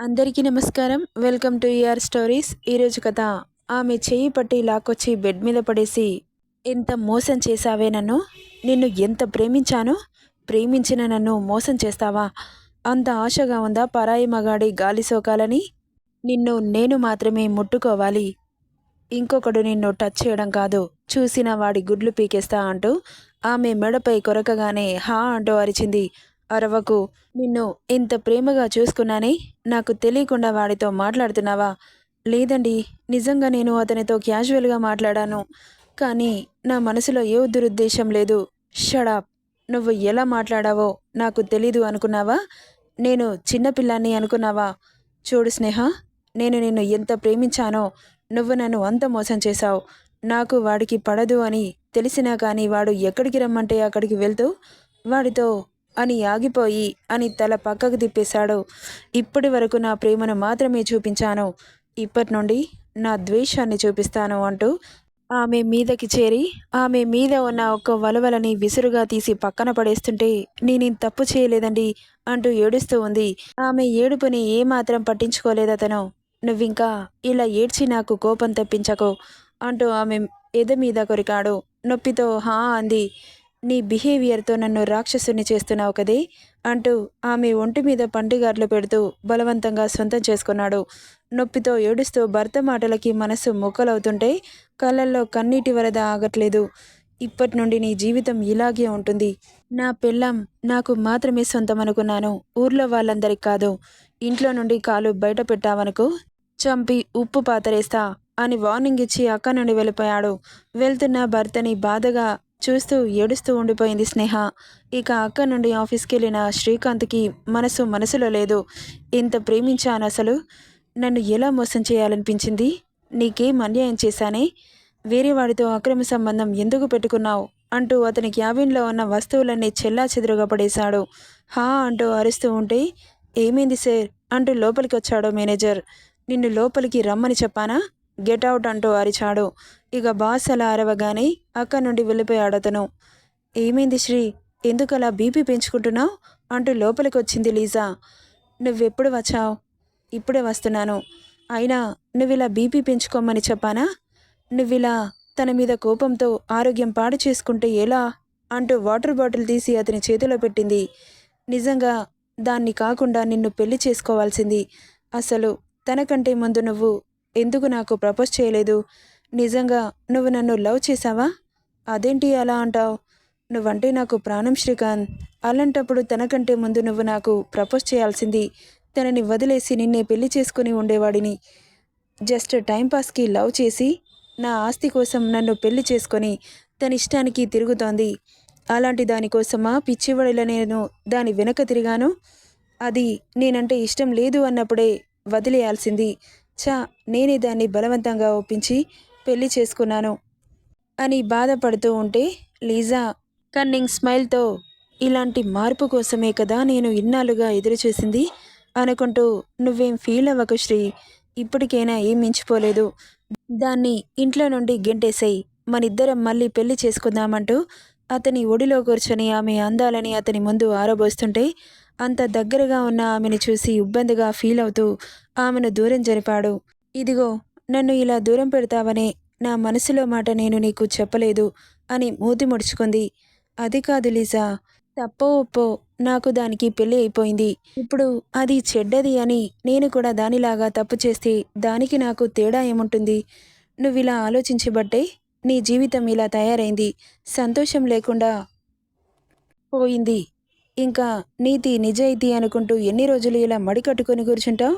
అందరికీ నమస్కారం. Welcome to ER stories ఈరోజు కథ ఆమె చేయి పట్టి లాక్కొచ్చి బెడ్ మీద పడేసి ఎంత మోసం చేశావే నన్ను? నిన్ను ఎంత ప్రేమించాను? ప్రేమించిన నన్ను మోసం చేస్తావా? అంత ఆశగా ఉందా పరాయి మగాడి గాలి సోకాలని? నిన్ను నేను మాత్రమే ముట్టుకోవాలి. ఇంకొకడు నిన్ను టచ్ చేయడం కాదు. చూసిన వాడి గుడ్లు పీకేస్తా అంటూ ఆమె మెడపై కొరకగానే హా అంటూ అరిచింది. అరవకు నిన్ను ఇంత ప్రేమగా చూసుకున్నానే నాకు తెలియకుండా వాడితో మాట్లాడుతున్నావా? లేదండి నిజంగా నేను అతనితో క్యాజువల్గా మాట్లాడాను. కానీ నా మనసులో ఏ దురుద్దేశం లేదు. షడాప్ నువ్వు ఎలా మాట్లాడావో నాకు తెలీదు అనుకున్నావా? నేను చిన్నపిల్లాన్ని అనుకున్నావా? చూడు స్నేహ నేను నిన్ను ఎంత ప్రేమించానో నువ్వు నన్ను అంత మోసం చేశావు. నాకు వాడికి పడదు అని తెలిసినా కానీ వాడు ఎక్కడికి రమ్మంటే అక్కడికి వెళ్తూ వాడితో అని ఆగిపోయి అని తల పక్కకు తిప్పేశాడు. ఇప్పటి వరకు నా ప్రేమను మాత్రమే చూపించాను. ఇప్పటి నుండి నా ద్వేషాన్ని చూపిస్తాను అంటూ ఆమె మీదకి చేరి ఆమె మీద ఉన్న ఒక్క వలవలని విసురుగా తీసి పక్కన పడేస్తుంటే నేను తప్పు చేయలేదండి అంటూ ఏడుస్తూ ఉంది. ఆమె ఏడుపుని ఏమాత్రం పట్టించుకోలేదు అతను నువ్వింకా ఇలా ఏడ్చి నాకు కోపం తెప్పించకు అంటూ ఆమె ఎద మీద కొరికాడు. నొప్పితో హా అంది. నీ బిహేవియర్తో నన్ను రాక్షసుని చేస్తున్నావు కదే అంటూ ఆమె ఒంటి మీద పంటిగార్లు పెడుతూ బలవంతంగా సొంతం చేసుకున్నాడు. నొప్పితో ఏడుస్తూ భర్త మాటలకి మనసు మొక్కలవుతుంటే కళ్ళల్లో కన్నీటి వరద ఆగట్లేదు. ఇప్పటి నుండి నీ జీవితం ఇలాగే ఉంటుంది. నా పెళ్ళం నాకు మాత్రమే సొంతం అనుకున్నాను ఊర్లో వాళ్ళందరికీ కాదు. ఇంట్లో నుండి కాలు బయట పెట్టావనుకో చంపి ఉప్పు పాతరేస్తా అని వార్నింగ్ ఇచ్చి అక్క నుండి వెళ్ళిపోయాడు. వెళ్తున్న భర్తని బాధగా చూస్తూ ఏడుస్తూ ఉండిపోయింది స్నేహ. ఇక అక్క నుండి ఆఫీస్కి వెళ్ళిన శ్రీకాంత్కి మనసు మనసులో లేదు. ఇంత ప్రేమించాను అసలు. నన్ను ఎలా మోసం చేయాలనిపించింది? నీకేం అన్యాయం చేశానే? వేరే వాడితో అక్రమ సంబంధం ఎందుకు పెట్టుకున్నావు? అంటూ అతని క్యాబిన్లో ఉన్న వస్తువులన్నీ చెల్లా చెదురుగా పడేశాడు. హా అంటూ అరుస్తూ ఉంటే ఏమైంది సార్? అంటూ లోపలికి వచ్చాడు మేనేజర్. నిన్ను లోపలికి రమ్మని చెప్పానా? గెట్ అవుట్ అంటూ అరిచాడు. ఇక బాస్ అలా అరవగానే అక్కడి నుండి వెళ్ళిపోయాడు అతను ఏమైంది శ్రీ? ఎందుకలా బీపీ పెంచుకుంటున్నావు? అంటూ లోపలికి వచ్చింది లీజా. నువ్వెప్పుడు వచ్చావు? ఇప్పుడే వస్తున్నాను. అయినా నువ్విలా బీపీ పెంచుకోమని చెప్పానా? నువ్విలా తన మీద కోపంతో ఆరోగ్యం పాడు చేసుకుంటే ఎలా? అంటూ వాటర్ బాటిల్ తీసి అతని చేతిలో పెట్టింది. నిజంగా దాన్ని కాకుండా నిన్ను పెళ్ళి చేసుకోవాల్సింది. అసలు తనకంటే ముందు నువ్వు ఎందుకు నాకు ప్రపోజ్ చేయలేదు? నిజంగా నువ్వు నన్ను లవ్ చేశావా? అదేంటి అలా అంటావు? నువ్వంటే నాకు ప్రాణం శ్రీకాంత్. అలాంటప్పుడు తనకంటే ముందు నువ్వు నాకు ప్రపోజ్ చేయాల్సింది తనని వదిలేసి నిన్నే పెళ్ళి చేసుకుని ఉండేవాడిని. జస్ట్ టైంపాస్కి లవ్ చేసి నా ఆస్తి కోసం నన్ను పెళ్ళి చేసుకొని తన ఇష్టానికి తిరుగుతోంది. అలాంటి దానికోసమా పిచ్చివాడిలా నేను దాని వెనక తిరిగాను? అది నేనంటే ఇష్టం లేదు అన్నప్పుడే వదిలేయాల్సింది. చా నేనే దాన్ని బలవంతంగా ఒప్పించి పెళ్ళి చేసుకున్నాను అని బాధపడుతూ ఉంటే లీజా కన్నింగ్ స్మైల్తో ఇలాంటి మార్పు కోసమే కదా నేను ఇన్నాళ్ళుగా ఎదురుచూసింది అనుకుంటూ నువ్వేం ఫీల్ అవ్వకు శ్రీ ఇప్పటికైనా ఏం మించిపోలేదు. దాన్ని ఇంట్లో నుండి గెంటేసేయి. మనిద్దరం మళ్ళీ పెళ్ళి చేసుకుందామంటూ అతని ఒడిలో కూర్చొని ఆమె అందాలని అతని ముందు ఆరబోస్తుంటే అంత దగ్గరగా ఉన్న ఆమెను చూసి ఇబ్బందిగా ఫీల్ అవుతూ ఆమెను దూరం జరిపాడు. ఇదిగో నన్ను ఇలా దూరం పెడతావనే నా మనసులో మాట నేను నీకు చెప్పలేదు అని మూతి ముడుచుకుంది. అది కాదు లీజా తప్పో ఒప్పో నాకు దానికి పెళ్ళి అయిపోయింది. ఇప్పుడు అది చెడ్డది అని నేను కూడా దానిలాగా తప్పు చేస్తే దానికి నాకు తేడా ఏముంటుంది? నువ్వు ఇలా ఆలోచించబట్టే నీ జీవితం ఇలా తయారైంది. సంతోషం లేకుండా పోయింది. ఇంకా నీతి నిజాయితీ అనుకుంటూ ఎన్ని రోజులు ఇలా మడికట్టుకొని కూర్చుంటావు?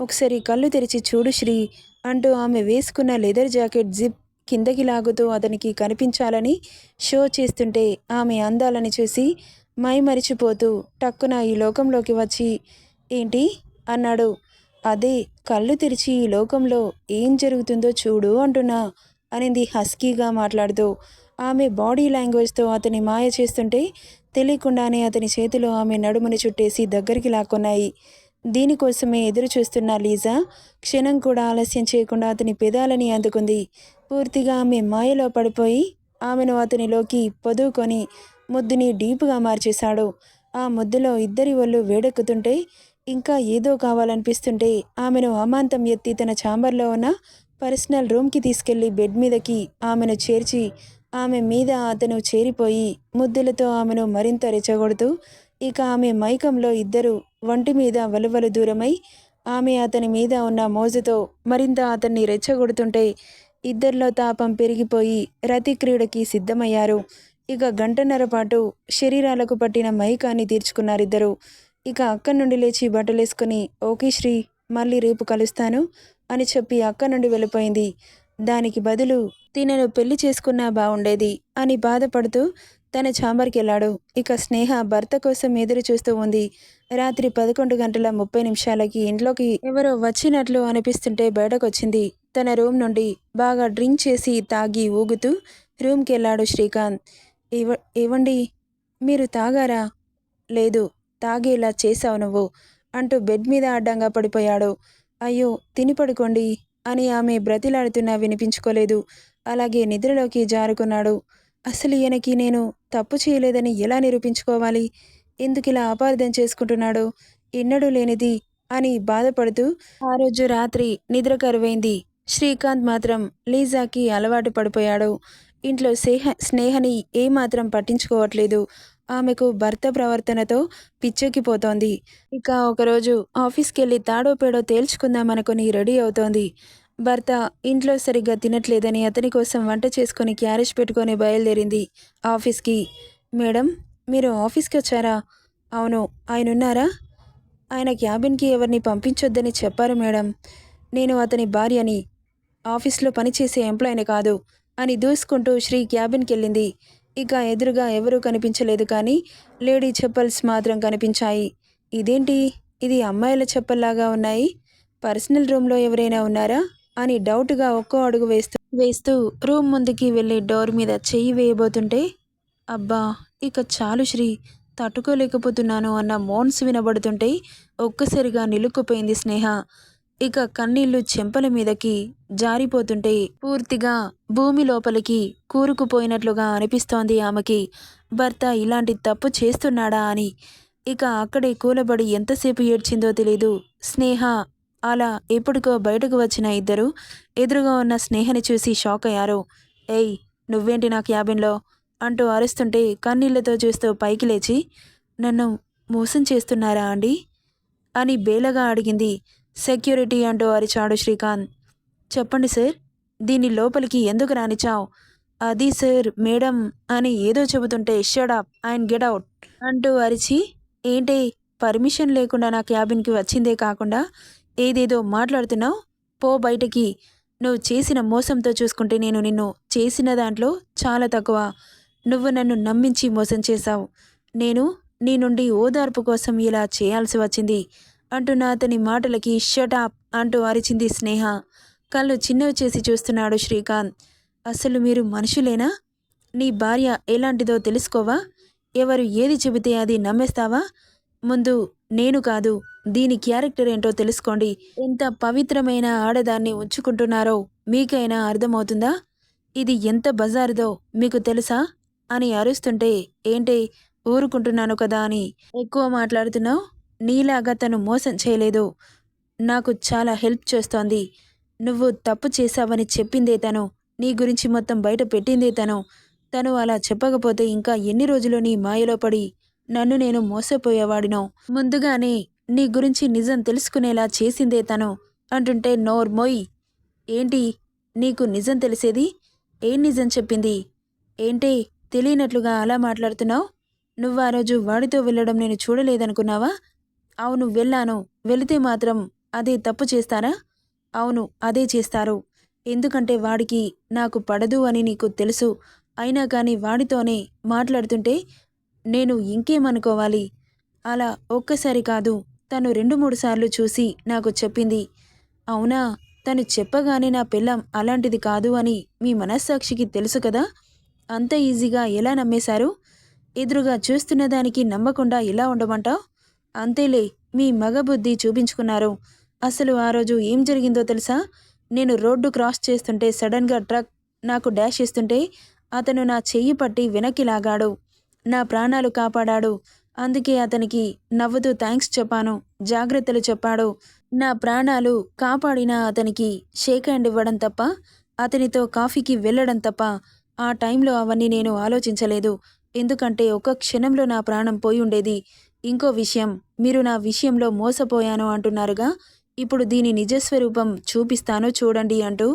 ఒకసారి కళ్ళు తెరిచి చూడు శ్రీ అంటూ ఆమె వేసుకున్న లెదర్ జాకెట్ జిప్ కిందకి లాగుతూ అతనికి కనిపించాలని షో చేస్తుంటే ఆమె అందాలని చూసి మై మరిచిపోతూ టక్కున ఈ లోకంలోకి వచ్చి ఏంటి? అన్నాడు. అదే కళ్ళు తెరిచి ఈ లోకంలో ఏం జరుగుతుందో చూడు అంటున్నా అనింది హస్కీగా మాట్లాడుతూ. ఆమె బాడీ లాంగ్వేజ్తో అతని మాయ చేస్తుంటే తెలియకుండానే అతని చేతిలో ఆమె నడుముని చుట్టేసి దగ్గరికి లాక్కున్నాయి. దీనికోసమే ఎదురు చూస్తున్న లీజా క్షణం కూడా ఆలస్యం చేయకుండా అతని పెదాలని అందుకుంది. పూర్తిగా ఆమె మాయలో పడిపోయి ఆమెను అతనిలోకి పొదువుకొని ముద్దుని డీపుగా మార్చేశాడు. ఆ ముద్దులో ఇద్దరి ఒళ్ళు వేడెక్కుతుంటే ఇంకా ఏదో కావాలనిపిస్తుంటే ఆమెను అమాంతం ఎత్తి తన ఛాంబర్లో ఉన్న పర్సనల్ రూమ్కి తీసుకెళ్ళి బెడ్ మీదకి ఆమెను చేర్చి ఆమె మీద అతను చేరిపోయి ముద్దులతో ఆమెను మరింత రెచ్చగొడుతూ ఇక ఆమె మైకంలో ఇద్దరు వంటి మీద వలువలు దూరమై ఆమె అతని మీద ఉన్న మోజుతో మరింత అతన్ని రెచ్చగొడుతుంటే ఇద్దరిలో తాపం పెరిగిపోయి రతి క్రీడకి సిద్ధమయ్యారు. ఇక గంటన్నర పాటు శరీరాలకు పట్టిన మైకాన్ని తీర్చుకున్నారిద్దరు. ఇక అక్కడి నుండి లేచి బట్టలేసుకుని ఓకే శ్రీ మళ్ళీ రేపు కలుస్తాను అని చెప్పి అక్కడి నుండి వెళ్ళిపోయింది. దానికి బదులు తినను పెళ్ళి చేసుకున్నా బాగుండేది అని బాధపడుతూ తన ఛాంబర్కి వెళ్ళాడు ఇక స్నేహ భర్త కోసం ఎదురు చూస్తూ ఉంది. రాత్రి పదకొండు గంటల ముప్పై నిమిషాలకి ఇంట్లోకి ఎవరో వచ్చినట్లు అనిపిస్తుంటే బయటకొచ్చింది. తన రూమ్ నుండి బాగా డ్రింక్ చేసి తాగి ఊగుతూ రూమ్కి వెళ్ళాడు శ్రీకాంత్. ఇవ ఇవ్వండి మీరు తాగారా? లేదు తాగేలా చేశావు నువ్వు అంటూ బెడ్ మీద అడ్డంగా పడిపోయాడు. అయ్యో తిని పడుకోండి అని ఆమె బ్రతిలాడుతున్నా వినిపించుకోలేదు. అలాగే నిద్రలోకి జారుకున్నాడు. అసలు ఈయనకి నేను తప్పు చేయలేదని ఎలా నిరూపించుకోవాలి? ఎందుకు ఇలా అపార్థం చేసుకుంటున్నాడు? ఎన్నడూ లేనిది అని బాధపడుతూ ఆ రోజు రాత్రి నిద్ర కరువైంది. శ్రీకాంత్ మాత్రం లీజాకి అలవాటు పడిపోయాడు. ఇంట్లో స్నేహ స్నేహని ఏమాత్రం పట్టించుకోవట్లేదు. ఆమెకు భర్త ప్రవర్తనతో పిచ్చెక్కిపోతోంది. ఇక ఒకరోజు ఆఫీస్కి వెళ్ళి తాడో పేడో తేల్చుకుందామనుకుని రెడీ అవుతోంది. భర్త ఇంట్లో సరిగ్గా తినట్లేదని అతని కోసం వంట చేసుకొని క్యారేజ్ పెట్టుకొని బయలుదేరింది ఆఫీస్కి. మేడం మీరు ఆఫీస్కి వచ్చారా? అవును ఆయన ఉన్నారా ఆయన క్యాబిన్కి ఎవరిని పంపించొద్దని చెప్పారు మేడం. నేను అతని భార్యని ఆఫీస్లో పనిచేసే ఎంప్లాయీని కాదు అని దూసుకుంటూ శ్రీ క్యాబిన్కి వెళ్ళింది. ఇక ఎదురుగా ఎవరూ కనిపించలేదు కానీ లేడీ చెప్పల్స్ మాత్రం కనిపించాయి. ఇదేంటి? ఇది అమ్మాయిల చెప్పల్లాగా ఉన్నాయి? పర్సనల్ రూమ్లో ఎవరైనా ఉన్నారా? అని డౌట్గా ఒక్కో అడుగు వేస్తూ వేస్తూ రూమ్ ముందుకి వెళ్ళే డోర్ మీద చెయ్యి వేయబోతుంటే అబ్బా ఇక చాలు శ్రీ తట్టుకోలేకపోతున్నాను అన్న మోన్స్ వినబడుతుంటే ఒక్కసారిగా నిలుక్కుపోయింది స్నేహ. ఇక కన్నీళ్ళు చెంపల మీదకి జారిపోతుంటే పూర్తిగా భూమి లోపలికి కూరుకుపోయినట్లుగా అనిపిస్తోంది ఆమెకి. భర్త ఇలాంటి తప్పు చేస్తున్నాడా అని. ఇక అక్కడే కూలబడి ఎంతసేపు ఏడ్చిందో తెలీదు. స్నేహ అలా ఎప్పటికో బయటకు వచ్చిన ఇద్దరు ఎదురుగా ఉన్న స్నేహని చూసి షాక్ అయ్యారు. ఏయ్ నువ్వేంటి నా క్యాబిన్లో? అంటూ అరుస్తుంటే కన్నీళ్ళతో చూస్తూ పైకి లేచి నన్ను మోసం చేస్తున్నారా అండి? అని బేలగా అడిగింది సెక్యూరిటీ అంటూ అరిచాడు శ్రీకాంత్. చెప్పండి సార్ దీన్ని లోపలికి ఎందుకు రానిచావు అది సార్ మేడం అని ఏదో చెబుతుంటే షడప్ అండ్ గెట్ అవుట్ అంటూ అరిచి ఏంటి పర్మిషన్ లేకుండా నా క్యాబిన్కి వచ్చిందే కాకుండా ఏదేదో మాట్లాడుతున్నావు? పో బయటకి. నువ్వు చేసిన మోసంతో చూసుకుంటే నేను నిన్ను చేసిన దాంట్లో చాలా తక్కువ. నువ్వు నన్ను నమ్మించి మోసం చేశావు. నేను నీ నుండి ఓదార్పు కోసం ఇలా చేయాల్సి వచ్చింది అంటున్న అతని మాటలకి షటాప్ అంటూ అరిచింది స్నేహ. కళ్ళు చిన్నవి చేసి చూస్తున్నాడు శ్రీకాంత్. అసలు మీరు మనుషులేనా? నీ భార్య ఎలాంటిదో తెలుసుకోవా? ఎవరు ఏది చెబితే అది నమ్మేస్తావా? ముందు నేను కాదు దీని క్యారెక్టర్ ఏంటో తెలుసుకోండి. ఎంత పవిత్రమైన ఆడదాన్ని ఉంచుకుంటున్నారో మీకైనా అర్థమవుతుందా? ఇది ఎంత బజారుదో మీకు తెలుసా? అని అరుస్తుంటే ఏంటి ఊరుకుంటున్నాను కదా అని ఎక్కువ మాట్లాడుతున్నావు? నీలాగా తను మోసం చేయలేదు. నాకు చాలా హెల్ప్ చేస్తోంది. నువ్వు తప్పు చేశావని చెప్పిందే తను. నీ గురించి మొత్తం బయట పెట్టిందే తను. తను అలా చెప్పకపోతే ఇంకా ఎన్ని రోజులు నీ మాయలో పడి నన్ను నేను మోసపోయేవాడినో? ముందుగానే నీ గురించి నిజం తెలుసుకునేలా చేసిందే తను. అంటుంటే నోర్ మోయ్. ఏంటి? నీకు నిజం తెలిసేది? ఏం నిజం చెప్పింది? ఏంటి? తెలియనట్లుగా అలా మాట్లాడుతున్నావు? నువ్వు ఆ రోజు వాడితో వెళ్ళడం నేను చూడలేదనుకున్నావా? అవును వెళ్ళాను. వెళితే మాత్రం అదే తప్పు చేస్తారా? అవును అదే చేస్తారు. ఎందుకంటే వాడికి నాకు పడదు అని నీకు తెలుసు. అయినా కానీ వాడితోనే మాట్లాడుతుంటే నేను ఇంకేమనుకోవాలి? అలా ఒక్కసారి కాదు తను రెండు మూడు సార్లు చూసి నాకు చెప్పింది. అవునా? తను చెప్పగానే నా పిల్లం అలాంటిది కాదు అని మీ మనస్సాక్షికి తెలుసు కదా? అంత ఈజీగా ఎలా నమ్మేశారు? ఎదురుగా చూస్తున్న దానికి నమ్మకుండా ఎలా ఉండమంటావు? అంతేలే మీ మగబుద్ధి చూపించుకున్నారు. అసలు ఆ రోజు ఏం జరిగిందో తెలుసా? నేను రోడ్డు క్రాస్ చేస్తుంటే సడన్గా ట్రక్ నాకు డాష్ ఇస్తుంటే అతను నా చెయ్యి పట్టి వెనక్కి లాగాడు. నా ప్రాణాలు కాపాడాడు. అందుకే అతనికి నవ్వుతూ థ్యాంక్స్ చెప్పాను. జాగ్రత్తలు చెప్పాడు. నా ప్రాణాలు కాపాడిన అతనికి షేక్ హ్యాండ్ ఇవ్వడం తప్ప అతనితో కాఫీకి వెళ్ళడం తప్ప ఆ టైంలో అవన్నీ నేను ఆలోచించలేదు. ఎందుకంటే ఒక క్షణంలో నా ప్రాణం పోయి ఉండేది. ఇంకో విషయం మీరు నా విషయంలో మోసపోయాను అంటున్నారుగా ఇప్పుడు దీని నిజస్వరూపం చూపిస్తాను చూడండి అంటూ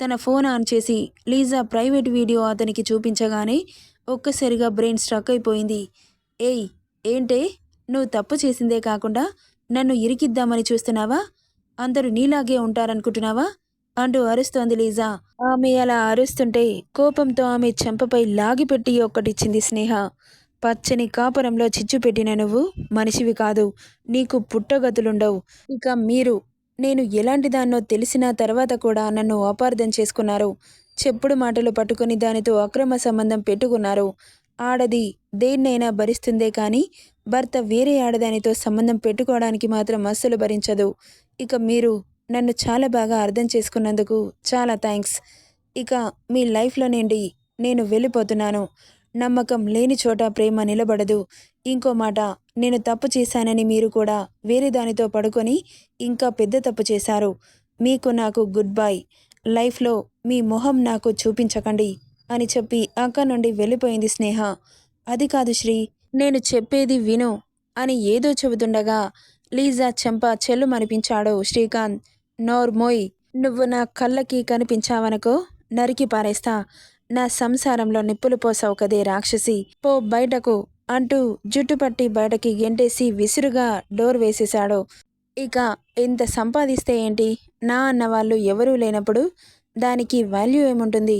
తన ఫోన్ ఆన్ చేసి లీజా ప్రైవేట్ వీడియో అతనికి చూపించగానే ఒక్కసారిగా బ్రెయిన్ స్ట్రక్ అయిపోయింది. ఏయ్ ఏంటే? నువ్వు తప్పు చేసిందే కాకుండా నన్ను ఇరికిద్దామని చూస్తున్నావా? అందరూ నీలాగే ఉంటారనుకుంటున్నావా? అంటూ అరుస్తోంది లీజా. ఆమె అలా అరుస్తుంటే కోపంతో ఆమె చెంపపై లాగిపెట్టి ఒక్కటిచ్చింది స్నేహ. పచ్చని కాపురంలో చిచ్చు పెట్టిన నువ్వు మనిషివి కాదు. నీకు పుట్టగతులుండవు. ఇక మీరు నేను ఎలాంటి దాన్నో తెలిసిన తర్వాత కూడా నన్ను అపార్థం చేసుకున్నారు. చెప్పుడు మాటలు పట్టుకుని దానితో అక్రమ సంబంధం పెట్టుకున్నారు. ఆడది దేన్నైనా భరిస్తుందే కానీ భర్త వేరే ఆడదానితో సంబంధం పెట్టుకోవడానికి మాత్రం అస్సలు భరించదు. ఇక మీరు నన్ను చాలా బాగా అర్థం చేసుకున్నందుకు చాలా థ్యాంక్స్. ఇక మీ లైఫ్లో నుండి నేను వెళ్ళిపోతున్నాను. నమ్మకం లేని చోట ప్రేమ నిలబడదు. ఇంకో మాట నేను తప్పు చేశానని మీరు కూడా వేరే దానితో పడుకొని ఇంకా పెద్ద తప్పు చేశారు. మీకు నాకు గుడ్ బై. లైఫ్లో మీ మొహం నాకు చూపించకండి అని చెప్పి అక్కడి నుండి వెళ్ళిపోయింది స్నేహ. అది కాదు శ్రీ నేను చెప్పేది విను అని ఏదో చెబుతుండగా లీజా చెంప చెల్లుమనిపించాడు శ్రీకాంత్. నోర్మోయ్ నువ్వు నా కళ్ళకి కనిపించావనుకో నరికి పారేస్తా. నా సంసారంలో నిప్పులు పోసావు కదే రాక్షసి. పో బయటకు అంటూ జుట్టుపట్టి బయటకి గెంటేసి విసురుగా డోర్ వేసేశాడు. ఇక ఇంత సంపాదిస్తే ఏంటి? నా అన్న వాళ్ళు ఎవరూ లేనప్పుడు దానికి వాల్యూ ఏముంటుంది?